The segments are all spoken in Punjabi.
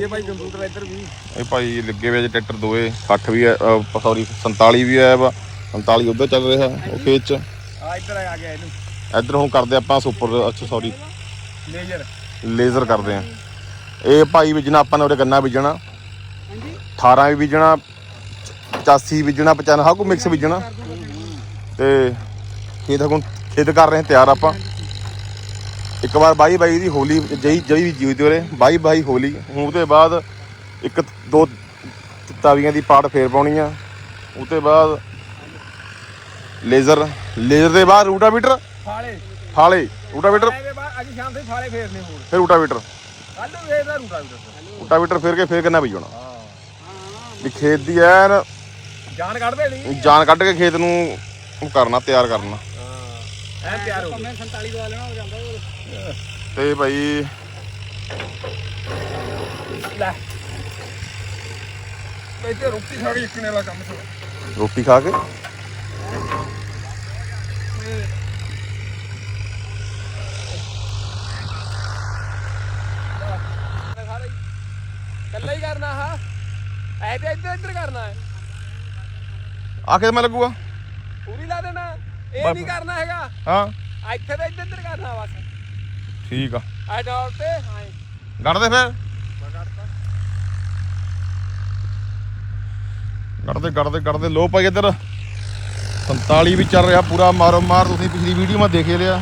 ਭਾਈ ਕਰ ਦਈਏ ਭਾਈ ਕੰਪਿਊਟਰ ਇੱਧਰ ਵੀ? ਇਹ ਭਾਈ ਲੱਗੇ ਹੋਏ ਜੇ ਟਰੈਕਟਰ ਦੋਏ 60 ਵੀ ਹੈ ਸੌਰੀ 47 ਵੀ ਹੈ ਵਾ 47 ਉਧਰ ਚੱਲ ਰਿਹਾ ਉਹ ਖੇਤ ਚ। ਆ ਇੱਧਰ ਆ ਗਿਆ ਇਹਨੂੰ। ਇੱਧਰ ਹੁਣ ਕਰਦੇ ਆਪਾਂ ਸੁਪਰ ਅੱਛਾ ਸੌਰੀ ਲੇਜ਼ਰ। ਲੇਜ਼ਰ ਕਰਦੇ ਆ। ਇਹ ਭਾਈ ਬੀਜਣਾ ਆਪਾਂ ਨੇ ਉਹਦੇ ਗੰਨਾ ਬੀਜਣਾ 18 ਵੀ ਬੀਜਣਾ 85 ਬੀਜਣਾ 95 ਹਾਂ ਕੋ ਮਿਕਸ ਬੀਜਣਾ। ਤੇ ਖੇਤ ਹੁਣ ਖੇਤ ਕਰ ਰਹੇ ਤਿਆਰ ਆਪਾਂ। ਇੱਕ ਵਾਰ ਬਾਈ ਬਾਈ ਦੀ ਹੋਲੀ ਜਈ ਜਈ ਵੀ ਜੀਵ ਤੇ ਬਾਈ ਬਾਈ ਹੋਲੀ। ਹੁਣ ਉਹਦੇ ਬਾਅਦ ਇੱਕ ਦੋ ਤਾਵੀਆਂ ਦੀ ਪਾੜ ਫੇਰ ਪਾਉਣੀ ਆ। ਉਹਦੇ ਬਾਅਦ ਲੇਜ਼ਰ ਲੇਜ਼ਰ ਦੇ ਬਾਅਦ ਰੂਟਾਵੀਟਰ? ਫਾਲੇ। ਫਾਲੇ। ਰੂਟਾਵੀਟਰ? ਅੱਜ ਸ਼ਾਮ ਫਾਲੇ ਫੇਰਨੇ ਹੋਰ ਫਿਰ ਰੂਟਾਵੀਟਰ। ਕੱਲ ਨੂੰ ਰੂਟਾਵੀਟਰ ਫੇਰ ਕੇ ਫੇਰ ਕਿੰਨਾ ਬੀਜਣਾ? ਹਾਂ। ਵੀ ਖੇਤ ਦੀ ਐਨ ਜਾਨ ਕੱਢ ਦੇਣੀ। ਜਾਨ ਕੱਢ ਕੇ ਖੇਤ ਨੂੰ ਕਰਨਾ ਤਿਆਰ ਕਰਨਾ। ਐ ਤਿਆਰ ਹੋ ਗਿਆ 47 ਦਾ ਲੈਣਾ ਹੋ ਜਾਂਦਾ ਤੇ ਭਾਈ ਲੈ। ਰੋਟੀ ਖਾ ਕੇ ਇੱਕਨੇ ਵਾਲਾ ਕੰਮ ਸੀ ਰੋਟੀ ਖਾ ਕੇ? ਸਾਰਾ ਹੀ ਕੱਲਾ ਹੀ ਕਰਨਾ ਹਾਂ ਐ ਤੇ ਇੱਧਰ ਇੱਧਰ ਕਰਨਾ ਹੈ। ਆ ਕੇ ਮੈਂ ਲੱਗੂਗਾ। ਪੂਰੀ ਲਾ ਦੇਣਾ। ਇਹ ਨਹੀਂ ਕਰਨਾ ਹੈਗਾ। ਹਾਂ। ਇੱਥੇ ਤੇ ਇੱਧਰ ਇੱਧਰ ਕਰਨਾ ਬਸ। ਠੀਕ ਆ। ਐ ਡੌਰ ਤੇ। ਹਾਂ ਕੱਢ ਦੇ ਫਿਰ ਕੱਢਦੇ ਕੱਢਦੇ ਕੱਢਦੇ ਲੋ ਭਾਈ ਇੱਧਰ। 47 ਵੀ ਚੱਲ ਰਿਹਾ ਪੂਰਾ ਮਾਰੋ ਮਾਰ। ਤੁਸੀਂ ਪਿਛਲੀ ਵੀਡੀਓ ਮੈਂ ਦੇਖ ਲਿਆ।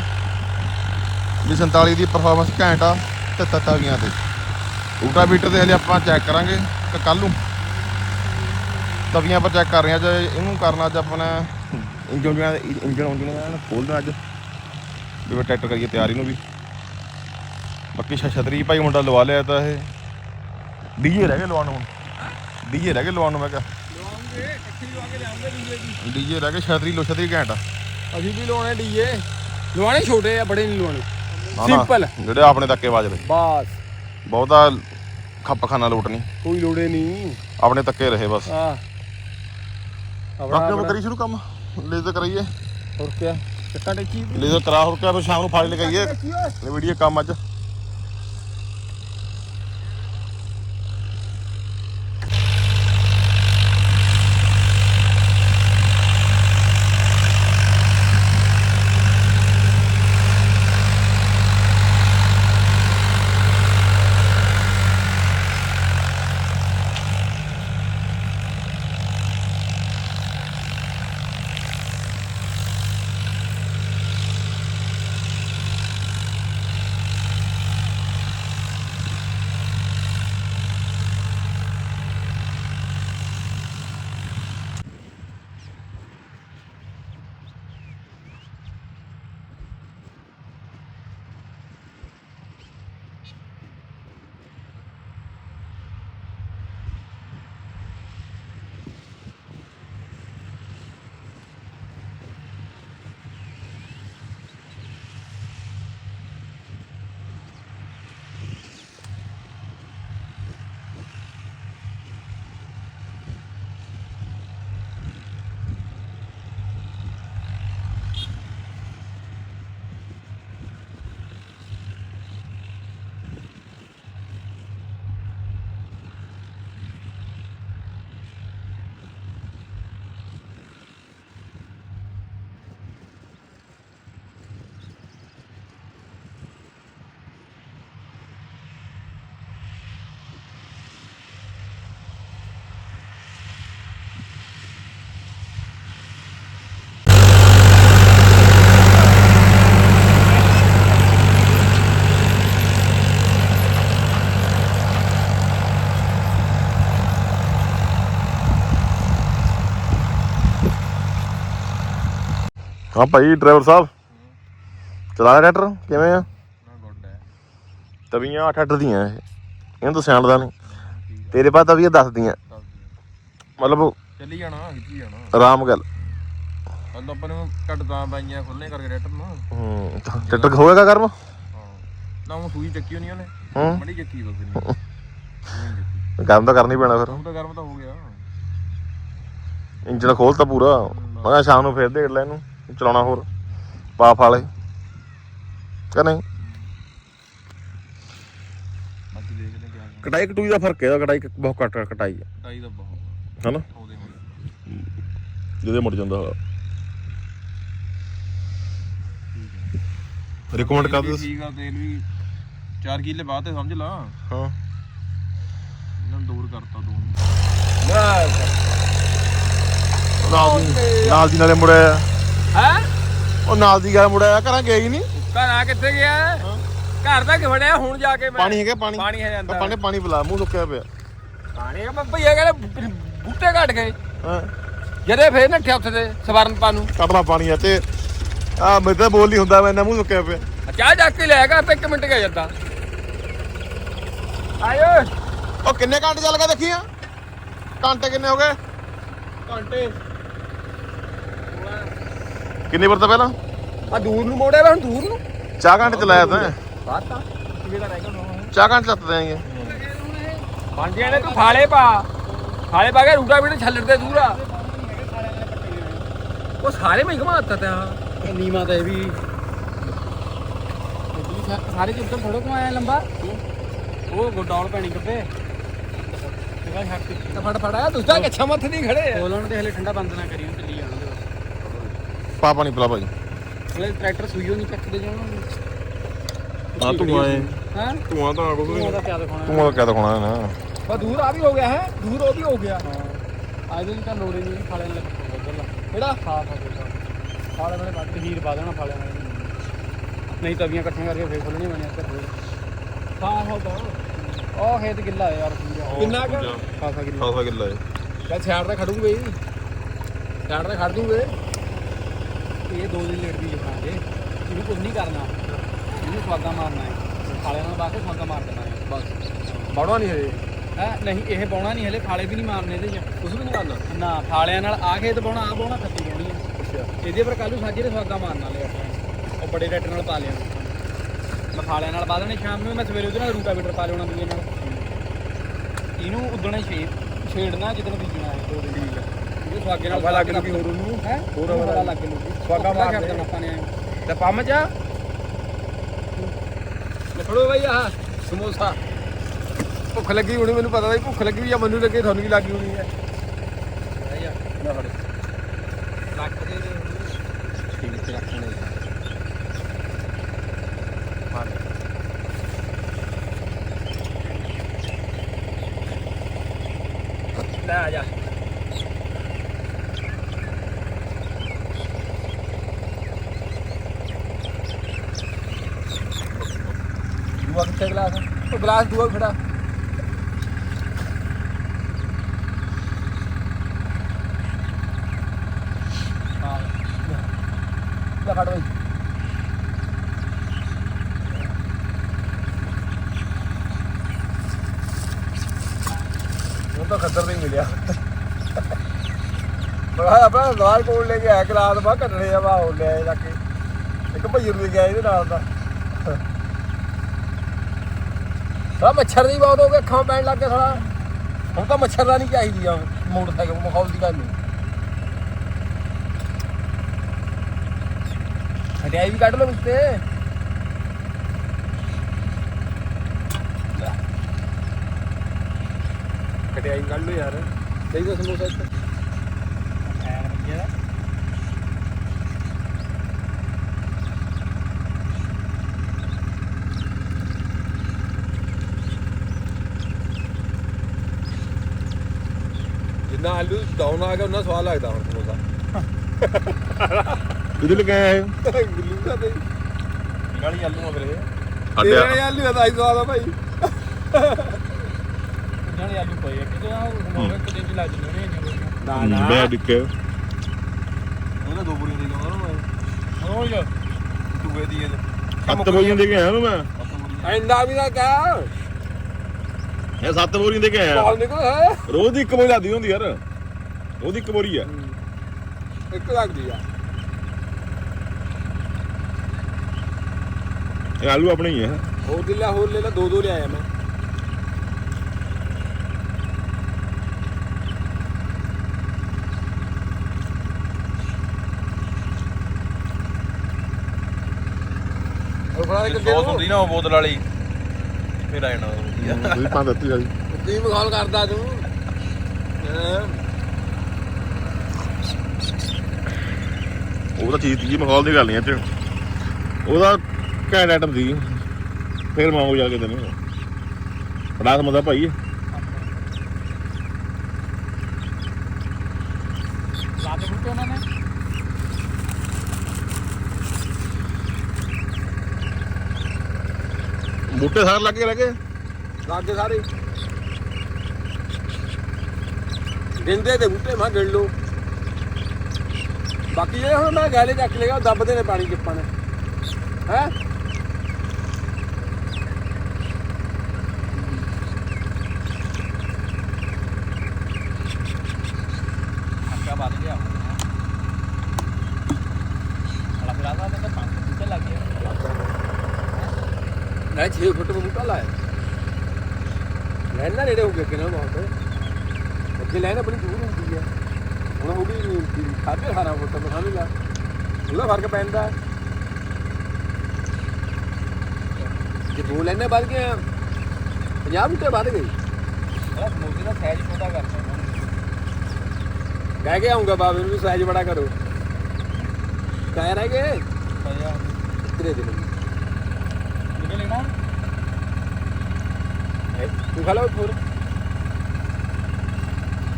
ਵੀ 47 ਦੀ ਪਰਫਾਰਮੈਂਸ ਘੈਂਟ ਆ ਤੇ ਤੱਤਾ ਗਿਆ ਤੇ। ਉਲਟਾ ਮੀਟਰ ਦੇ ਹਲੇ ਆਪਾਂ ਚੈੱਕ ਕਰਾਂਗੇ। ਤੇ ਕੱਲ ਨੂੰ ਤਵੀਆਂ ਪਰ ਚੈੱਕ ਕਰ ਰਹੇ ਆ ਜੇ ਇਹਨੂੰ ਕਰਨਾ ਅੱਜ ਆਪਣਾ ਇੰਜਨ ਜਿਹੜਾ ਇੰਜਨ ਇੰਜਨ ਖੋਲਦਾ ਅੱਜ। ਵੀ ਟਰੈਕਟਰ ਕਰੀਏ ਤਿਆਰੀ ਨੂੰ ਵੀ। ਬਾਕੀ ਛਤਰੀ ਭਾਈ ਮੁੰਡਾ ਲਵਾ ਲਿਆ ਤਾਂ ਇਹ। ਡੀਜੇ ਰਹਿ ਗਏ ਲਵਾਉਣ ਨੂੰ ਹੁਣ। ਡੀਜੇ ਰਹਿ ਗਏ ਲਵਾਉਣ ਨੂੰ ਮੈਂ ਕਿਹਾ। ਲਵਾਉਂਗੇ ਇਕੱਠੀ ਲਵਾ ਕੇ ਲਿਆਉਂਗੇ ਡੀਜੇ ਦੀ ਡੀਜੇ ਰਹਿ ਗਏ ਛਤਰੀ ਲੋ ਛਤਰੀ ਘੈਂਟ ਆ। ਅਸੀਂ ਵੀ ਲਵਾਉਣੇ ਡੀਜੇ। ਲਵਾਣੇ ਛੋਟੇ ਆ ਬੜੇ ਨਹੀਂ ਲਵਾਉਣੇ। ਸਿੰਪਲ। ਜਿਹੜੇ ਆਪਣੇ ਤੱਕੇ ਵੱਜਦੇ ਬਸ। ਬਹੁਤਾ ਖੱਪ ਲੋਟ ਨਹੀਂ। ਕੋਈ ਲੋੜੇ ਨਹੀਂ। ਆਪਣੇ ਤੱਕੇ ਰਹੇ ਬਸ। ਆ ਬਾਕੀ ਆਪਾਂ ਕਰੀ ਸ਼ੁਰੂ ਕੰਮ। ਲੇਜ਼ਰ ਕਰਾਈਏ। ਹੋਰ ਕੀ ਚੱਕਾ ਟੇਕੀ? ਲੇਜ਼ਰ ਕਰਾ ਹੋਰ ਕਿਆ? ਫਿਰ ਸ਼ਾਮ ਨੂੰ ਫਾੜੀ ਲਗਾਈਏ। ਇਹ ਵੀਡੀਓ ਕੰਮ ਅੱਜ। ਹਾਂ ਭਾਈ ਡਰਾਈਵਰ ਸਾਹਿਬ। ਚਲਾ ਰਿਹਾ ਟਰੈਕਟਰ ਕਿਵੇਂ ਆ? ਤਵੀਆਂ 8-8 ਦੀਆਂ ਇਹ। ਇਹਨੂੰ ਤਾਂ ਸਿਆਣਦਾ ਨਹੀਂ। ਤੇਰੇ ਪਾ ਤਵੀਆਂ ਦੱਸਦੀਆਂ। ਮਤਲਬ ਚੱਲੀ ਜਾਣਾ ਖਿੱਚੀ ਜਾਣਾ। ਆਰਾਮ ਗੱਲ। ਕੱਲ ਆਪਾਂ ਨੂੰ ਘੱਟ ਤਾਂ ਬਾਈਆਂ ਖੁੱਲਨੇ ਕਰਕੇ ਰੈਟਰ ਨੂੰ। ਹੂੰ ਟਰੈਕਟਰ ਹੋਏਗਾ ਕਰਮ ਹਾਂ। ਨਾ ਉਹ ਸੂਈ ਚੱਕੀ ਹੋਣੀ ਉਹਨੇ। ਹੂੰ। ਮੜੀ ਚੱਕੀ ਬਸ ਨਹੀਂ ਗਰਮ ਤਾਂ ਕਰਨੀ ਪੈਣਾ ਫਿਰ। ਤਾਂ ਗਰਮ ਤਾਂ ਹੋ ਗਿਆ। ਇੰਜਨ ਖੋਲਤਾ ਪੂਰਾ। ਮੈਂ ਸ਼ਾਮ ਨੂੰ ਫੇਰ ਦੇਖ ਲੈ ਇਹਨੂੰ। ਚਲਾਉਣਾ ਹੋਰ ਪਾਪ ਵਾਲੇ। ਕਿ ਨਹੀਂ? ਕਟਾਈ ਕਟੂਈ ਦਾ ਫ਼ਰਕ ਹੈ ਕਟਾਈ ਬਹੁਤ ਘੱਟ ਕਟਾਈ ਹੈ। ਟਾਈ ਦਾ ਬਹੁਤ। ਹਨਾ? ਹੁਣ ਜਿਹਦੇ ਮੁੜ ਜਾਂਦਾ ਰਿਕਮੈਂਡ ਕਰ ਦਿਓ। ਠੀਕ ਆ ਤੇਲ ਵੀ 4 ਕਿੱਲੇ ਬਾਅਦ ਤੇ ਸਮਝ ਲਾ। ਹਾਂ। ਇਹਨਾਂ ਨੂੰ ਦੂਰ ਕਰਤਾ ਦੋ ਨਾਲ ਦੀ ਨਾਲ ਦੀ ਨਾਲੇ ਮੁੜਿਆ। ਹੈ? ਉਹ ਨਾਲ ਦੀ ਗੱਲ ਮੁੜਿਆ ਘਰਾਂ ਗਿਆ ਹੀ ਨਹੀਂ। ਘਰ ਆ ਕਿੱਥੇ ਗਿਆ? ਘਰ ਤੱਕ ਵੜਿਆ? ਹੁਣ ਜਾ ਕੇ ਮੈਂ ਪਾਣੀ ਹੈਗਾ ਪਾਣੀ। ਪਾਣੀ ਹੈ ਜਾਂਦਾ ਪਾਣੀ ਪਾਣੀ ਪਿਲਾ ਮੂੰਹ ਸੁੱਕਿਆ ਪਿਆ। ਪਾਣੀ ਮੈਂ ਭਈਆ ਕਹਿੰਦੇ ਬੂਟੇ ਘਟ ਗਏ। ਹਾਂ। ਜਦੇ ਫੇਰ ਨੱਠਿਆ ਉੱਥੇ ਤੇ ਸਵਰਨਪਾ ਨੂੰ। ਕੱਢਣਾ ਪਾਣੀ ਆ ਤੇ ਆ ਮੇਰੇ ਤਾਂ ਬੋਲ ਨਹੀਂ ਹੁੰਦਾ ਮੈਂ ਇੰਨਾ ਮੂੰਹ ਸੁੱਕਿਆ ਪਿਆ। ਚਾਹ ਜਾ ਕੇ ਲੈ ਘਰ ਤੇ ਇੱਕ ਮਿੰਟ ਗਿਆ ਜਾਂਦਾ। ਆਇਓ। ਉਹ ਕਿੰਨੇ ਘੰਟੇ ਚੱਲ ਗਏ ਦੇਖੀਆਂ ਘੰਟੇ ਕਿੰਨੇ ਹੋ ਗਏ? ਘੰਟੇ। ਕਿੰਨੀ ਵਾਰ ਤਾਂ ਪਹਿਲਾਂ? ਆ ਦੂਰ ਨੂੰ ਮੋੜਿਆ ਵਾ ਹੁਣ ਦੂਰ ਨੂੰ। ਚਾਹ ਘੰਟੇ ਚਲਾਇਆ ਤਾਂ ਬਾਤ ਤਾਂ ਰਹਿ ਗਿਆ ਚਾਹ ਘੰਟੇ ਚੱਤ ਦੇਣਗੇ। ਬਾਂਝੇ ਨੇ ਤੂੰ ਫਾਲੇ ਪਾ। ਫਾਲੇ ਪਾ ਕੇ ਰੂਟਾ ਵੀਟ ਛੱਲੜ ਦੇ ਦੂਰਾ ਉਹ ਸਾਰੇ ਮੈਂ ਘਮਾਤਾ ਤਾ ਨੀਮਾ ਤਾਂ ਇਹ ਵੀ। ਸਾਰੇ ਚੁੱਪਰ ਥੋੜਾ ਕੋ ਆਇਆ ਲੰਬਾ। ਉਹ ਗੋਡੌਲ ਪੈਣੀ ਕੱਪੇ ਇਹਦਾ ਹੱਕ ਤਾਂ ਫੜ ਫੜਾਇਆ ਦੂਜਾ ਕਿੱਛਾ ਮੱਥ ਨਹੀਂ ਖੜੇ ਆ। ਬੋਲਣ ਦੇ ਹਲੇ ਠੰਡਾ ਬੰਦ ਨਾ ਕਰੀ ਪਾ ਪਾਣੀ ਪਿਲਾ ਭਾਈ। ਹਲੇ ਟਰੈਕਟਰ ਸੂਈਓ ਨਹੀਂ ਚੱਕਦੇ ਜਾਣ ਆ ਤੂੰ ਆਏ ਹਾਂ? ਤੂੰ ਆ ਤਾਂ ਕੁਝ ਤੂੰ ਉਹਦਾ ਕਿਆ ਦਿਖਾਉਣਾ ਤੂੰ ਆ ਕਿਆ ਦਿਖਾਉਣਾ ਨਾ। ਬਾ ਦੂਰ ਆ ਵੀ ਹੋ ਗਿਆ ਹੈ ਦੂਰ ਉਹ ਵੀ ਹੋ ਗਿਆ। ਅੱਜ ਦੀ ਤਾਂ ਲੋੜ ਹੀ ਨਹੀਂ ਫਾਲੇ ਨਾਲ ਕਿਹੜਾ? ਸਾਫ਼ ਆ ਗਿਆ ਫਾਲੇ ਵਾਲੇ ਵੱਟ ਹੀਰ ਪਾ ਦੇਣਾ ਫਾਲੇ ਨਾਲ ਨਹੀਂ ਤਵੀਆਂ ਇਕੱਠੀਆਂ ਕਰਕੇ ਫੇਰ ਖੋਲਣੀ ਬਣਿਆ ਇੱਧਰ। ਹਾਂ ਹੋ ਗਾ ਉਹ ਖੇਤ ਗਿੱਲਾ ਹੈ ਯਾਰ ਕਿੰਨਾ ਕੁ? ਖਾਸਾ ਗਿੱਲਾ। ਖਾਸਾ ਕਿੱਲਾ ਹੈ। ਚੱਲ ਸਾਈਡ ਤੇ ਖੜੂਗੇ। ਜੀ ਸਾਈਡ ਤੇ ਖੜ ਦੂਗੇ ਇਹ ਦੋ ਦਿਨ ਲੇਟ ਦੀ ਜਮਾਂਗੇ ਇਹਨੂੰ ਕੁਝ ਨਹੀਂ ਕਰਨਾ। ਇਹਨੂੰ ਸਵਾਗਾ ਮਾਰਨਾ ਹੈ। ਫਾਲੇ ਨਾਲ ਬਾਕੇ ਸਵਾਗਾ ਮਾਰ ਦੇਣਾ ਹੈ। ਬਸ। ਬੜਵਾ ਨਹੀਂ ਹਜੇ। ਹੈ? ਨਹੀਂ ਇਹ ਬਾਉਣਾ ਨਹੀਂ ਹਲੇ ਫਾਲੇ ਵੀ ਨਹੀਂ ਮਾਰਨੇ ਇਹਦੇ ਚ। ਕੁਝ ਵੀ ਨਹੀਂ ਕਰਨਾ। ਨਾ ਫਾਲਿਆਂ ਨਾਲ ਆ ਖੇਤ ਬਾਉਣਾ ਆ ਬਾਉਣਾ ਖੱਤੀ ਬਾਉਣੀ ਆ। ਅੱਛਾ। ਇਹਦੇ ਪਰ ਕੱਲੂ ਸਾਜੇ ਦੇ ਸਵਾਗਾ ਮਾਰਨਾ ਲੈ ਆਪਾਂ ਉਹ ਬੜੇ ਰੈਟ ਨਾਲ ਪਾ ਲਿਆ। ਮੈਂ ਫਾਲਿਆਂ ਨਾਲ ਪਾ ਦੇਣੇ ਸ਼ਾਮ ਨੂੰ ਮੈਂ ਸਵੇਰੇ ਉਹਦੇ ਨਾਲ ਰੂਟਾਵੀਟਰ ਪਾ ਲਿਆਉਣਾ ਦੂਏ ਨਾਲ। ਇਹਨੂੰ ਉਦਣੇ ਛੇ ਛੇੜਨਾ ਜਦੋਂ ਬੀਜਣਾ ਹੈ। ਦੋ ਦਿਨ। ਠੀਕ ਇਹ ਸਵਾਗੇ ਨਾਲ ਹਵਾ ਲੱਗ ਲੂਗੀ ਹੋਰ ਉਹਨੂੰ। ਹੈ? ਹੋਰ ਹੋਰ ਹਵਾ ਹਵਾ ਲੱਗ ਲੂਗੀ ਸਵਾਗਾ ਉੱਪਰ ਮਾਰ ਛੱਡ ਦੇ। ਦੇਣਾ ਆਪਾਂ ਨੇ। ਐਂ। ਤੇ ਪੰਮ ਜਾ। ਲੈ ਫੜੋ ਬਈ ਆਹ ਸਮੋਸਾ। ਭੁੱਖ ਲੱਗੀ ਹੋਣੀ ਮੈਨੂੰ ਪਤਾ ਨਹੀਂ ਭੁੱਖ ਲੱਗੀ ਵੀ ਜਾਂ ਮੈਨੂੰ ਲੱਗੇ ਤੁਹਾਨੂੰ ਕੀ ਲੱਗੀ ਹੋਣੀ ਹੈ ਲੈ ਫੜ ਲੱਕ ਦੇ ਠੀਕ ਤੇ ਰੱਖਣੇ ਮਾਰ ਲੈ ਆ ਜਾ ਦੂਆ ਕਿੱਥੇ ਗਲਾਸ ਉਹ ਗਲਾਸ ਦੂਆ ਖੜਾ। ਲੈ ਫੜ ਬਈ। ਉਹ ਤਾਂ ਖੱਦਰ ਨਹੀਂ ਮਿਲਿਆ। ਬੜਾ ਆਪਣਾ ਨਾਲ ਕੋਲ ਲੈ ਕੇ ਆਇਆ, ਗਲਾਸ ਬਾ ਕੱਢਣੇ ਆ ਬਾ ਹੋ ਲਿਆ ਜਾ ਕੇ। ਇੱਕ ਭਈਰ ਨੂੰ ਗਿਆ ਇਹਦੇ ਨਾਲ ਦਾ। ਆ ਮੱਛਰ ਦੀ ਬਹੁਤ ਹੋ ਗਿਆ ਅੱਖਾਂ ਪੈਣ ਲੱਗ ਗਿਆ ਸਾਲਾ। ਹੁਣ ਤਾਂ ਮੱਛਰਦਾਨੀ ਚਾਹੀਦੀ ਆ ਮੋਟਰਸਾਈਕਲ ਮਖੌਲ ਦੀ ਗੱਲ ਨਹੀਂ ਹਟਿਆਈ ਵੀ ਕੱਢ ਲਓ ਵਿੱਚ ਤੇ ਹਟਿਆਈ ਕੱਢ ਲਓ ਯਾਰ। ਚਾਹੀਦਾ ਸਮੋਸਾ ਇੱਥੇ ਐਨ ਵਧੀਆ ਦਾ ਜਿੰਨਾ ਆਲੂ ਡਾਊਨ ਆ ਗਿਆ ਉਹਨਾਂ ਸਵਾਦ ਲੱਗਦਾ ਹੁਣ ਸਮੋਸਾ। ਕਿਹਦੇ ਲਗਾਇਆ ਹੈ? ਗੁੱਲੂ ਦਾ ਤੇ। ਗਾਲੀ ਆਲੂ ਮਗਰੇ ਤੇਰੇ ਵਾਲੇ ਆਲੂ ਦਾ ਤਾਂ ਸਵਾਦ ਆ ਭਾਈ। ਜਾਨੇ ਆਲੂ ਪਏ ਆ ਕਿਤੇ ਆ ਮੋਰ ਇੱਕ ਦਿਨ ਚ ਲੱਗ ਜਣੇ ਨੇ ਮੈਂ ਡਿੱਕੇ ਉਹਦਾ ਦੋ ਬੁਰੀਆਂ ਦੇ ਗਿਆ ਨਾ ਮੈਂ ਰੋਜ਼। ਦੂਏ ਦੀ ਇਹ ਸੱਤ ਬੋਰੀਆਂ ਦੇ ਕੇ ਆਇਆ ਨੂੰ ਮੈਂ। ਐਂਦਾ ਵੀ ਨਾ ਕਾ ਇਹ ਸੱਤ ਬੋਰੀਆਂ ਦੇ ਕੇ ਆਇਆ। ਕਾਲ ਨਿਕਲ ਹੈ? ਰੋਜ਼ ਦੀ ਇੱਕ ਬੋਰੀ ਲਾਦੀ ਹੁੰਦੀ ਯਾਰ। ਉਹਦੀ ਇੱਕ ਬੋਰੀ ਆ। ਇੱਕ ਲੱਗਦੀ ਆ। ਇਹ ਆਲੂ ਆਪਣੇ ਹੀ ਆ। ਹੋਰ ਦਿਲਾ ਹੋਰ ਲੈ ਲਾ ਦੋ ਦੋ ਲਿਆਇਆ ਮੈਂ। ਉਹ ਬੜਾ ਇੱਕ ਸੌਸ ਹੁੰਦੀ ਨਾ ਉਹ ਬੋਤਲ ਵਾਲੀ। ਫਿਰ ਆ ਜਾਣਾ ਉਹ। ਤੁਸੀਂ ਪੰਜ ਦਿੱਤੀ ਜੀ ਕੀ ਮਖੌਲ ਕਰਦਾ ਤੂੰ। ਹੈਂ? ਉਹ ਤਾਂ ਚੀਜ਼ ਦੀ ਮਖੌਲ ਦੀ ਗੱਲ ਨਹੀਂ ਇੱਥੇ। ਉਹਦਾ ਘੈਂਟ ਆਈਟਮ ਸੀ। ਫੇਰ ਮੰਗੋ ਜਾ ਕੇ ਤੈਨੂੰ ਬੜਾ ਸਮਝਦਾ ਭਾਈ ਲਾਦੇ ਬੁੱਟੇ ਉਹਨਾਂ ਨੇ ਬੂਟੇ ਸਾਰੇ ਲੱਗੇ ਰਹਿ ਗਏ? ਲਾਗੇ ਸਾਰੇ। ਦਿੰਦੇ ਤੇ ਬੂਟੇ, ਮੈਂ ਗਿਣ ਲਓ। ਬਾਕੀ ਜਿਹੜੇ ਹੁਣ ਮੈਂ ਗਾਲੇ ਚੱਕ ਲੇਗਾ ਦੱਬਦੇ ਨੇ ਪਾਣੀ ਚਿੱਪਾਂ ਨੇ। ਹੈ ਅੱਗਾ ਵੱਧ ਗਿਆ ਹਲਾ ਫਿਰ ਆਦਾ ਤਾਂ ਪੰਜ ਬੁੱਟੇ ਲੱਗ ਗਏ ਮੈਂ 6 ਫੁੱਟ ਦਾ ਬੂਟਾ ਲਾਇਆ ਲੈਣਾ ਨੇੜੇ ਹੋ ਗਿਆ ਕਿਨਾਂ ਬਹੁਤ। ਅੱਗੇ ਲੈਣ ਆਪਣੀ ਦੂਰ ਹੁੰਦੀ ਹੈ ਹੁਣ ਹੋ ਗਈ ਸਾਢੇ 18 ਫੁੱਟ ਮਸਾਂ ਵੀ ਲਾ। ਉਹਦਾ ਫ਼ਰਕ ਪੈਂਦਾ। ਜੇ ਦੋ ਲੈਣੇ ਵੱਧ ਗਏ 50 ਬੂਟੇ ਵੱਧ ਗਏ ਉਹਦਾ ਸਮੋਸੇ ਦਾ ਸਾਈਜ਼ ਛੋਟਾ ਕਹਿ ਕੇ ਆਉਂਗਾ ਬਾਬੇ ਨੂੰ ਵੀ ਸਾਈਜ਼ ਬੜਾ ਕਰੋ। ਕਹਿ ਰਹਿ ਗਏ? ਕਿਤਨੇ ਦਿਨ ਨਿਕਲ ਲੈਣਾ? ਤੂੰ ਖਾ ਲਓ ਪੂਰ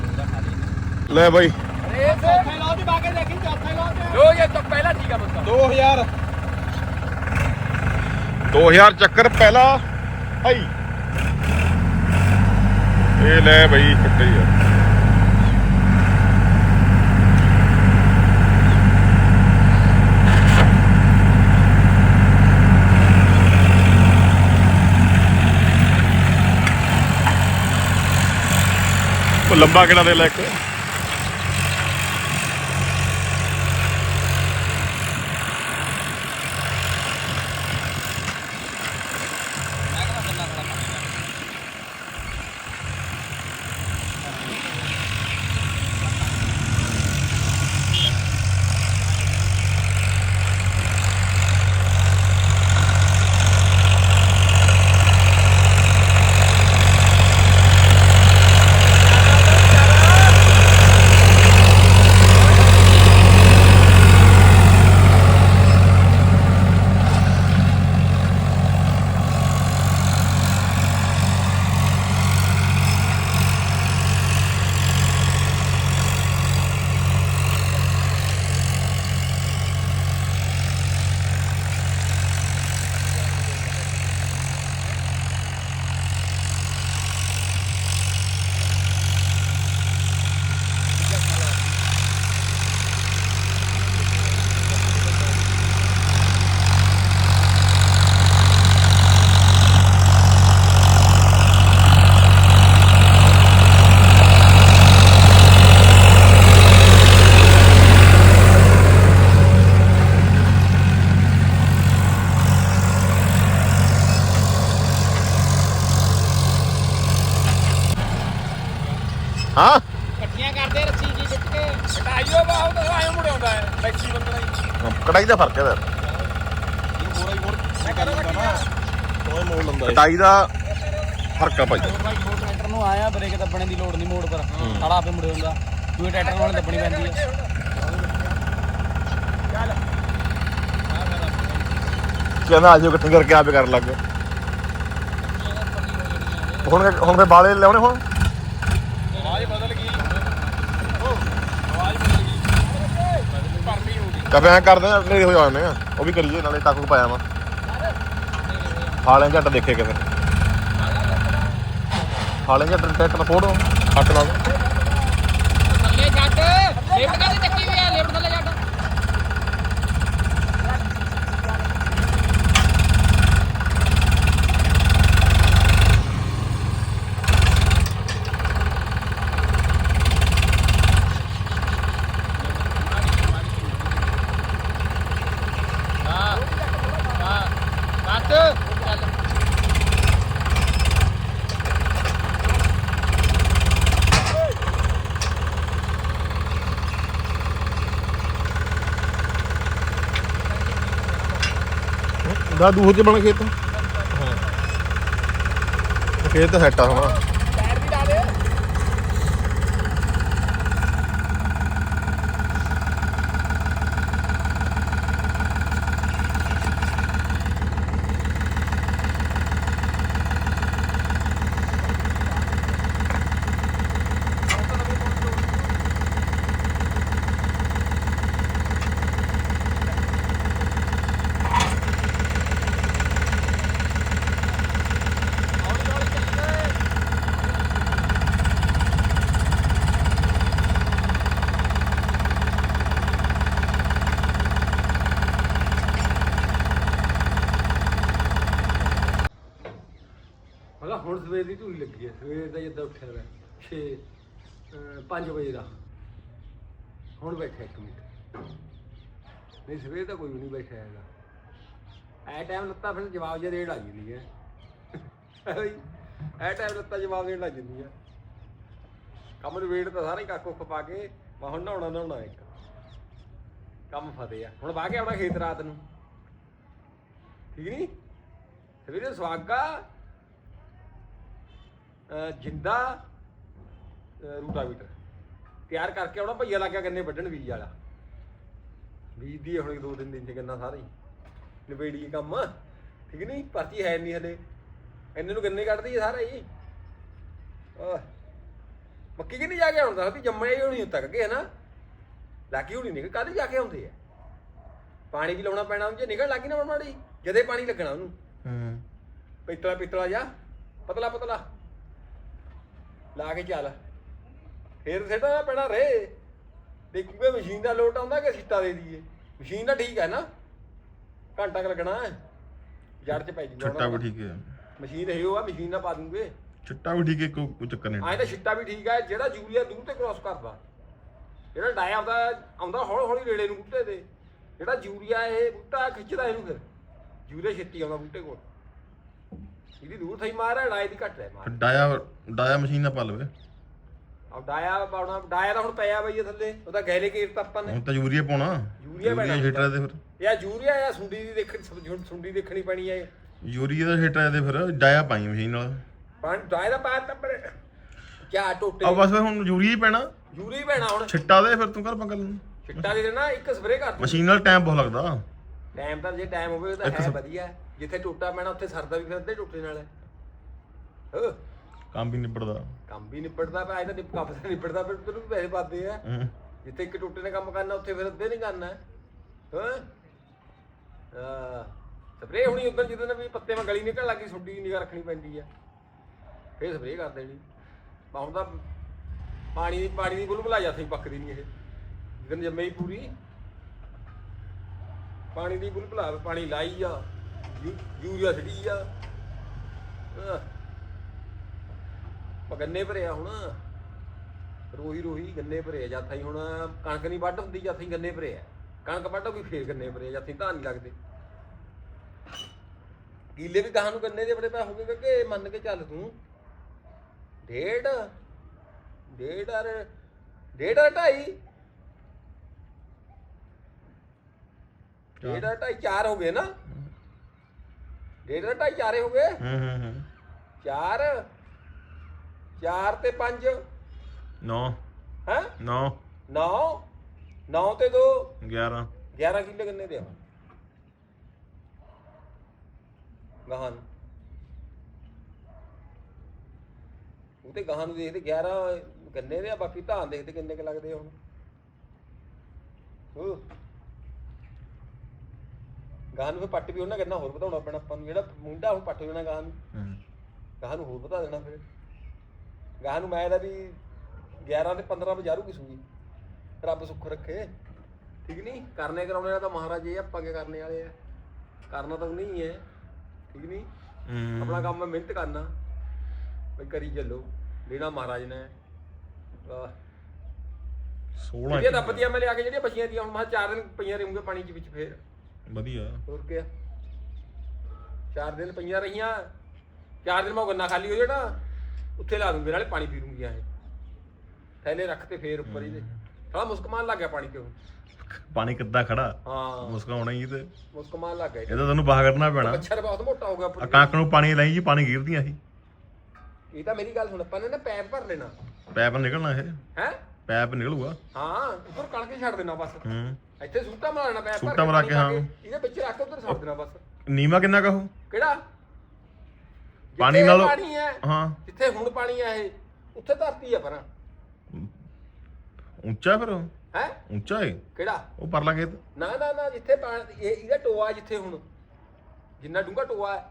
ਉਹਦਾ ਖਾਲੀ ਲੈ ਬਾਈ। ਲੋ ਇਹ ਤਾਂ ਪਹਿਲਾ ਠੀਕ ਆ ਬੰਦਾ 2000 2000 ਚੱਕਰ ਪਹਿਲਾ। ਹਾਈ ਇਹ ਲੈ ਬਈ ਕੱਟੇ ਯਾਰ। ਉਹ ਲੰਬਾ ਕਿਹੜਾ ਦੇ ਲੈ ਇੱਕ ਦਾ ਫ਼ਰਕ ਹੈ ਯਾਰ ਮੈਂ ਕਰੋ ਨਾ ਉਹ ਮੋੜ ਲੰਦਾ ਕਟਾਈ ਦਾ ਫ਼ਰਕ ਆ ਭਾਈ। ਦੋ ਟਰੈਕਟਰ ਨੂੰ ਆਇਆ ਬ੍ਰੇਕ ਦੱਬਣੇ ਦੀ ਲੋੜ ਨਹੀਂ ਮੋੜ ਪਰ। ਸਾਲਾ ਆਪੇ ਮੁੜੇ ਹੁੰਦਾ। ਦੂਏ ਟਰੈਕਟਰ ਨਾਲ ਦੱਬਣੀ ਪੈਂਦੀ ਹੈ ਕਹਿੰਦਾ ਆਜੋ ਇਕੱਠੇ ਕਰਕੇ ਆਪੇ ਕਰਨ ਲੱਗ ਗਏ। ਹੁਣ ਹੁਣ ਫੇ ਬਾਲੇ ਲਿਆਉਣੇ ਹੁਣ ਆਵਾਜ਼ ਬਦਲ ਗਈ ਉਹ ਆਵਾਜ਼ ਬਦਲ ਗਈ ਪਰਮੀ ਹੋ ਗਈ ਕਦੇ ਐ ਕਰਦੇ ਆ ਨੇੜੇ ਹੋ ਜਾਂਦੇ ਆ। ਉਹ ਵੀ ਕਰੀਏ, ਨਾਲੇ ਟਾਕੂ ਪਾਇਆ ਵਾ। ਹਾਲੇ ਝੱਟ ਦੇਖੇ ਕਿਤੇ। ਹਾਲੇ ਝੱਟ ਟਰੈਕਟਰ ਫੋੜੋ ਹੱਟ ਨਾਲ ਦੂਹਰ ਚ ਬਣਾ ਖੇਤ ਹਾਂ। ਖੇਤ ਤਾਂ ਸੈੱਟ ਆ ਹੁਣ। ਸਵੇਰ ਦਾ ਜਿੱਦਾਂ ਉੱਠਿਆ ਹੋਇਆ 6 5 ਵਜੇ ਦਾ। ਹੁਣ ਬੈਠਾ ਇੱਕ ਮਿੰਟ। ਨਹੀਂ, ਸਵੇਰ ਦਾ ਕੋਈ ਵੀ ਨਹੀਂ ਬੈਠਾ ਹੈਗਾ। ਐ ਟਾਈਮ ਲੱਤਾ ਫਿਰ ਜਵਾਬ ਜੇ ਦੇਣ ਆ ਜਾਂਦੀ ਹੈ ਐ ਟਾਈਮ ਲੱਤਾ ਜਵਾਬ ਦੇਣ ਲੱਗ ਜਾਂਦੀ ਹੈ ਕੰਮ ਨੂੰ ਵੇੜ ਤਾਂ ਸਾਰੇ ਕੱਖ ਕੁੱਖ ਪਾ ਕੇ, ਮੈਂ ਹੁਣ ਨਹਾਉਣਾ ਨਹਾਉਣਾ ਇੱਕ। ਕੰਮ ਫਤੇ ਆ। ਹੁਣ ਬਾਹ ਕੇ ਆਉਣਾ ਖੇਤ ਰਾਤ ਨੂੰ। ਠੀਕ ਨਹੀਂ ਸਵੇਰੇ ਸਵਾਗਾ ਜਿੰਦਾ ਰੂਟਾਵੀਟਰ ਤਿਆਰ ਕਰਕੇ ਆਉਣਾ ਭਈਆ ਲੱਗਿਆ ਗੰਨੇ ਵੱਢਣ ਬੀਜ ਵਾਲਾ। ਬੀਜ ਦੀ ਹੁਣ ਦੋ ਤਿੰਨ ਦਿਨ ਚ ਗੰਨਾ ਸਾਰਾ ਹੀ। ਨਵੇੜੀ ਕੰਮ। ਠੀਕ ਨਹੀਂ ਪਰਚੀ ਹੈ ਨਹੀਂ ਹਲੇ। ਇੰਨੇ ਨੂੰ ਗੰਨੇ ਕੱਢਦੀ ਹੈ ਸਾਰਾ ਹੀ। ਆਹ ਮੱਕੀ ਕਿ ਨਹੀਂ ਜਾ ਕੇ ਆਉਂਦਾ ਸੀ ਜੰਮਿਆ ਹੀ ਹੋਣੀ ਤੱਕ ਕੇ ਹੈ ਨਾ ਲੱਗੀ ਹੋਣੀ ਨਹੀਂ ਕੱਲ ਜਾ ਕੇ ਆਉਂਦੇ ਆ। ਪਾਣੀ ਵੀ ਲਾਉਣਾ ਪੈਣਾ ਜੇ ਨਿਕਲ ਲੱਗੀ ਨਾ ਮਾੜੀ ਜਦੇ ਪਾਣੀ ਲੱਗਣਾ ਉਹਨੂੰ। ਹੂੰ। ਪਿੱਤਲਾ ਪਿੱਤਲਾ ਜਾ ਪਤਲਾ ਪਤਲਾ ਲਾ ਕੇ ਚੱਲ। ਫੇਰ ਸਿੱਟਾ ਪੈਣਾ ਰੇ। ਦੇਖੂਗੇ ਮਸ਼ੀਨ ਦਾ ਲੋਟ ਆਉਂਦਾ ਕਿ ਸਿੱਟਾ ਦੇ ਦਈਏ? ਮਸ਼ੀਨ ਦਾ ਠੀਕ ਹੈ ਨਾ। ਘੰਟਾ ਕੁ ਲੱਗਣਾ ਹੈ। ਜੜ ਚ ਪੈ ਜੂਗਾ ਛਿੱਟਾ ਵੀ ਠੀਕ ਹੈ। ਮਸ਼ੀਨ ਹੈ ਉਹ ਆ ਮਸ਼ੀਨ ਨਾਲ ਪਾ ਦੂੰਗੇ। ਛਿੱਟਾ ਵੀ ਠੀਕ ਹੈ ਕੋਈ ਕੋਈ ਚੱਕਰ ਨਹੀਂ। ਐਂ ਤਾਂ ਛਿੱਟਾ ਵੀ ਠੀਕ ਹੈ ਜਿਹੜਾ ਯੂਰੀਆ ਦੂਰ ਤੇ ਕ੍ਰਾਸ ਕਰਦਾ। ਜਿਹੜਾ ਡਾਇਆ ਆਉਂਦਾ ਆਉਂਦਾ ਹੌਲੀ ਹੌਲੀ ਰੇੜੇ ਨੂੰ ਬੂਟੇ ਤੇ। ਜਿਹੜਾ ਯੂਰੀਆ ਇਹ ਬੂਟਾ ਖਿੱਚਦਾ ਇਹਨੂੰ ਫਿਰ। ਯੂਰੀਆ ਛੇਤੀ ਆਉਂਦਾ ਬੂਟੇ ਕੋਲ। ਇਹਦੀ ਦੂਰ ਥਈ ਮਾਰ ਹੈ ਡਾਏ ਦੀ ਘੱਟ ਹੈ ਮਾਰ। ਡਾਇਆ ਡਾਇਆ ਮਸ਼ੀਨ ਨਾਲ ਪਾ ਲਵੇ ਆ ਡਾਇਆ ਪਾਉਣਾ ਡਾਇਆ ਤਾਂ ਹੁਣ ਪਿਆ ਬਈ ਇਹ ਥੱਲੇ ਉਹਦਾ ਗੈਲੇ ਕੇਰ ਆਪਾਂ ਨੇ। ਹੁਣ ਤਾਂ ਯੂਰੀਆ ਪਾਉਣਾ। ਯੂਰੀਆ ਪੈਣਾ। ਛਿੱਟਾ ਦੇ ਫਿਰ। ਇਹ ਯੂਰੀਆ ਜਾਂ ਸੁੰਡੀ ਦੀ ਦੇਖ ਸੁੰਡੀ ਦੇਖਣੀ ਪੈਣੀ ਹੈ ਯੂਰੀਆ ਦਾ ਛਿੱਟਾ ਦੇ ਫਿਰ ਡਾਇਆ ਪਾਈ ਮਸ਼ੀਨ ਨਾਲ। ਪਾਣੀ ਡਾਇਆ ਦਾ ਪਾਇਆ ਤਾਂ ਪਰ ਕਿਆ ਟੋਟੇ ਆ ਬਸ ਹੁਣ ਯੂਰੀਆ ਹੀ ਪੈਣਾ। ਯੂਰੀ ਪੈਣਾ ਹੁਣ। ਛਿੱਟਾ ਦੇ ਫਿਰ ਤੂੰ ਕਰ ਪੰਗਲ ਨੂੰ। ਛਿੱਟਾ ਦੇ ਦੇਣਾ ਇੱਕ ਸਪਰੇ ਕਰ ਮਸ਼ੀਨ ਨਾਲ ਟਾਈਮ ਬਹੁਤ ਲੱਗਦਾ। ਟਾਈਮ ਤਾਂ ਜੇ ਟਾਈਮ ਹੋਵੇ ਤਾਂ ਹੈ ਵਧੀਆ। ਜਿੱਥੇ ਟੋਟਾ ਪੈਣਾ ਉੱਥੇ ਸਰਦਾ ਵੀ ਫਿਰ ਅੱਧੇ ਟੋਟੇ ਨਾਲ। ਹੈ ਕੰਮ ਵੀ ਨਿਬੜਦਾ। ਕੰਮ ਵੀ ਨਿਪਟਦਾ ਪਿਆ ਇਹਦਾ ਨਿਪ ਕੰਮ ਤਾਂ ਫਿਰ ਤੈਨੂੰ ਵੀ ਪੈਸੇ ਪਾਦੇ ਆ। ਹੂੰ। ਜਿੱਥੇ ਇੱਕ ਟੋਟੇ ਨੇ ਕੰਮ ਕਰਨਾ ਉੱਥੇ ਫਿਰ ਅੱਧੇ ਨਹੀਂ ਕਰਨਾ। ਹਾਂ ਆ ਸਪਰੇ ਹੁਣੀ ਉਧਰ ਜਿੱਦਾਂ ਵੀ ਪੱਤੇ ਮੈਂ ਗਲੀ ਨਿਕਲਣ ਲੱਗੀ ਦੀ ਨਿਗਾ ਰੱਖਣੀ ਪੈਂਦੀ ਆ। ਫੇਰ ਸਪਰੇ ਕਰ ਦੇਣੀ। ਬਾ ਹੁਣ ਤਾਂ ਪਾਣੀ ਦੀ ਪਾਣੀ ਦੀ ਬੁਲਬੁਲਾ ਜਾਂਦੀ ਪੱਕਦੀ ਨਹੀਂ ਇਹ। ਜਿੱਦਣ ਜੰਮੇ ਹੀ ਪੂਰੀ। ਪਾਣੀ ਦੀ ਬੁਲਬੁਲਾ ਪਾਣੀ ਲਾਈ ਆ। ਯੂਰੀਆ ਛੜੀ ਆ। ਆਹ। ਗੰਨੇ ਭਰਿਆ ਹੁਣ। ਰੋਹੀ ਰੋਹੀ ਗੰਨੇ ਭਰੇ ਆ ਜਾਥਾ ਹੁਣ ਕਣਕ ਨਹੀਂ ਵੱਢ ਹੁੰਦੀ ਜਾਥਾ ਹੀ ਗੰਨੇ ਭਰੇ ਆ। ਕਣਕ ਵੱਢੋ ਫੇਰ ਗੰਨੇ ਭਰੇ ਆ ਜਾਥਾ ਧਾਨ ਨਹੀਂ ਲੱਗਦੇ। ਕੀਲੇ ਵੀ ਕਹਾਂ ਨੂੰ ਗੰਨੇ ਦੇ ਬੜੇ ਪੈ ਹੋਗੇ ਕਿ ਮੰਨ ਕੇ ਚੱਲ ਤੂੰ। ਡੇਢ ਡੇਢ ਅਰ ਡੇਢ ਅਰ ਢਾਈ। ਡੇਢ ਅਰ ਢਾਈ ਚਾਰ ਹੋ ਗਏ ਨਾ। ਡੇਢ ਅਰ ਢਾਈ ਚਾਰੇ ਹੋ ਗਏ ਹੂੰ ਹੂੰ ਹੂੰ। ਚਾਰ ਚਾਰ ਤੇ ਪੰਜ। 9 ਹੈ? 9 ਨੌ ਨੌ ਤੇ ਦੋ। 11 11 ਕਿੱਲੇ ਗੰਨੇ ਦੇ ਆ? ਗਾਹਾਂ ਨੂੰ। ਉਹ ਤੇ ਗਾਹਾਂ ਨੂੰ ਦੇਖਦੇ 11 ਗੰਨੇ ਦੇ ਆ ਬਾਕੀ ਧਾਨ ਦੇਖਦੇ ਕਿੰਨੇ ਕ ਲੱਗਦੇ ਆ ਹੁਣ। ਉਹ ਗਾਹਾਂ ਨੂੰ ਫਿਰ ਪੱਟ ਵੀ ਉਹਨਾਂ ਕਰਨਾ ਹੋਰ ਵਧਾਉਣਾ ਪੈਣਾ ਆਪਾਂ ਨੂੰ ਜਿਹੜਾ ਮੁੰਡਾ ਹੁਣ ਪੱਟ ਜਾਣਾ ਗਾਹਾਂ ਨੂੰ। ਹੂੰ। ਗਾਹਾਂ ਨੂੰ ਹੋਰ ਵਧਾ ਦੇਣਾ ਫਿਰ। ਗਾਹਾਂ ਨੂੰ ਮੈਂ ਦਾ ਵੀ 11 ਤੇ 15 ਬਜਾਰੂ ਕਿਸੂਗੀ ਰੱਬ ਸੁੱਖ ਰੱਖੇ। ਠੀਕ ਨਹੀਂ ਕਰਨੇ ਕਰਾਉਣੇ ਵਾਲਾ ਤਾਂ ਮਹਾਰਾਜ ਇਹ ਆਪਾਂ ਕੇ ਕਰਨੇ ਵਾਲੇ ਆ। ਕਰਨਾ ਤਾਂ ਨਹੀਂ ਹੈ ਠੀਕ ਨਹੀਂ ਹੂੰ। ਆਪਣਾ ਕੰਮ ਹੈ ਮਿਹਨਤ ਕਰਨਾ। ਬਈ ਕਰੀ ਚੱਲੋ। ਲੈਣਾ ਮਹਾਰਾਜ ਨੇ। ਵਾਹ। 16 ਜਿਹੜੀਆਂ ਦੱਬਦੀਆਂ ਮੈਂ ਲਿਆ ਕੇ ਜਿਹੜੀਆਂ ਬਚੀਆਂ ਦੀਆਂ ਹੁਣ ਮੈਂ ਕਿਹਾ ਚਾਰ ਦਿਨ ਪਈਆਂ ਰਹੂੰਗੇ ਪਾਣੀ ਦੇ ਵਿੱਚ ਫੇਰ। ਵਧੀਆ। ਹੋਰ ਕੀ ਚਾਰ ਦਿਨ ਪਈਆਂ ਰਹੀਆਂ। ਚਾਰ ਦਿਨ ਮੈਂ ਉਹ ਗੰਨਾ ਖਾਲੀ ਹੋ ਜਾਣਾ। ਉੱਥੇ ਲਾ ਦੂੰਗੇ ਨਾਲੇ ਪਾਣੀ ਪੀ ਲੂੰਗੀ ਇਹ। ਥੈਲੇ ਰੱਖ ਤੇ ਫੇਰ ਉੱਪਰ ਇਹਦੇ। ਸਾਲਾ ਮੁਸਕਮਾਨ ਲੱਗ ਗਿਆ ਪਾਣੀ ਤੇ ਪਾਣੀ ਕਿੱਦਾਂ ਖੜਾ? ਹਾਂ। ਮੁਸਕਾਉਣਾ ਹੀ ਤੇ। ਮੁਸਕਮਾਨ ਲੱਗ ਗਿਆ ਇਹਦਾ ਤੈਨੂੰ ਬਾਹਰ ਕੱਢਣਾ ਪੈਣਾ। ਮੱਛਰ ਬਹੁਤ ਮੋਟਾ ਹੋ ਗਿਆ ਆ ਕਾਂਕ ਨੂੰ ਪਾਣੀ ਲਾਈ ਜੀ ਪਾਣੀ ਗਿਰਦੀਆਂ ਸੀ। ਇਹ ਤਾਂ ਮੇਰੀ ਗੱਲ ਸੁਣ ਆਪਾਂ ਨੇ ਨਾ ਪੈਪ ਭਰ ਲੈਣਾ। ਪੈਪ ਨਿਕਲਣਾ ਇਹ। ਹੈ? ਪੈਪ ਨਿਕਲੂਗਾ। ਹਾਂ ਉੱਪਰ ਕਣਕ ਹੀ ਛੱਡ ਦੇਣਾ ਬਸ। ਹੂੰ। ਇੱਥੇ ਸੂਟਾ ਮਾਰ ਲੈਣਾ ਪੈਪ ਭਰ ਸੂਟਾ ਪਾਣੀ ਕੇ, ਹਾਂ। ਇਹਦੇ ਵਿੱਚ ਰੱਖ ਕੇ ਉੱਧਰ ਛੱਡ ਦੇਣਾ ਬਸ। ਨੀਮਾ ਕਿੰਨਾ ਕਹੋ ਕਿਹੜਾ? ਪਾਣੀ ਨਾਲੋਂ- ਪਾਣੀ ਹੈ ਹਾਂ। ਜਿੱਥੇ ਹੁਣ ਪਾਣੀ ਹੈ ਇਹ ਉੱਥੇ ਧਰਤੀ ਹੈ ਪਰਾਂ। ਉੱਚਾ ਫਿਰ ਉਹ? ਹੈ? ਉੱਚਾ ਹੈ ਕਿਹੜਾ? ਉਹ ਪਰਲਾ ਖੇਤ? ਨਾ ਨਾ ਨਾ ਜਿੱਥੇ ਪਾਣੀ ਇਹ ਇਹਦਾ ਟੋਆ ਜਿੱਥੇ ਹੁਣ। ਜਿੰਨਾ ਡੂੰਘਾ ਟੋਆ ਹੈ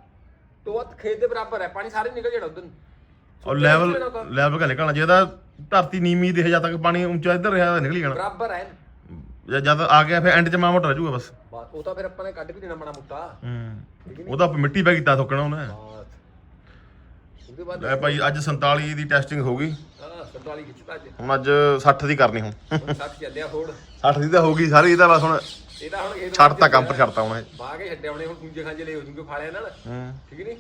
ਟੋਆ ਖੇਤ ਦੇ ਬਰਾਬਰ ਹੈ ਪਾਣੀ ਸਾਰੇ ਨਿਕਲ ਜਾਣਾ ਉਧਰ ਔਰ ਲੈਵਲ ਲੈਵਲ ਕਾ ਨਿਕਲਣਾ ਜਿਹਦਾ ਧਰਤੀ ਨੀਵੀਂ ਦੇ ਹਜਾ ਤੱਕ ਪਾਣੀ ਉੱਚਾ ਇੱਧਰ ਰਿਹਾ ਤਾਂ ਨਿਕਲ ਹੀ ਜਾਣਾ। ਬਰਾਬਰ ਹੈ। ਜਦ- ਜਦ ਆ ਗਿਆ ਫਿਰ ਐਂਡ ਚ ਮਾਂ ਮੋਟਾ ਰਹਿ ਜਾਊਗਾ ਬਸ। ਬਸ ਉਹ ਤਾਂ ਫਿਰ ਆਪਾਂ ਨੇ ਕੱਢ ਵੀ ਦੇਣਾ ਮਾੜਾ ਮੁੱਟਾ। ਹੂੰ। ਉਹਦਾ ਮਿੱਟੀ ਪੈ ਕੀਤਾ ਥੋਕਣਾ ਉਹਨੇ। ਬਸ। ਉਹਦੇ ਬਾਅਦ ਲੈ ਭਾਈ ਅੱਜ 47 ਦੀ ਟੈਸਟਿੰਗ ਹੋ ਗਈ। ਹਾਂ 47 ਖਿੱਚਦਾ ਅੱਜ। ਹੁਣ ਅੱਜ 60 ਦੀ ਕਰਨੀ ਹੁਣ। ਹੁਣ ਸੱਤ ਚੱਲਿਆ ਹੋੜ 60 ਦੀ ਤਾਂ ਹੋ ਗਈ ਸਾਰੀ ਇਹਦਾ ਬਸ ਹੁਣ ਇਹ ਤਾਂ ਹੁਣ ਇਹ ਛੱਡਤਾ ਕੰਮ ਪਰ ਛੱਡਤਾ ਹੁਣ ਇਹ ਬਾਹ ਕੇ ਛੱਡਿਆ ਹੁਣੇ ਹੁਣ ਦੂਜੇ ਖਾਂਜੇ ਲੈ ਹੋ ਜੂਗੇ ਫਾਲਿਆਂ ਨਾਲ। ਹੂੰ। ਠੀਕ ਨਹੀਂ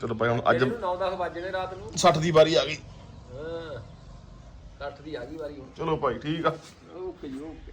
ਚਲੋ ਭਾਈ ਹੁਣ ਅੱਜ ਅੱਜ 9-10 ਵਜੇ ਰਾਤ ਨੂੰ? 60 ਦੀ ਵਾਰੀ ਆ ਗਈ। ਹਾਂ। 60 ਦੀ ਆ ਗਈ ਵਾਰੀ ਹੁਣ। ਚਲੋ ਭਾਈ ਠੀਕ ਆ। ਓਕੇ ਜੀ ਓਕੇ।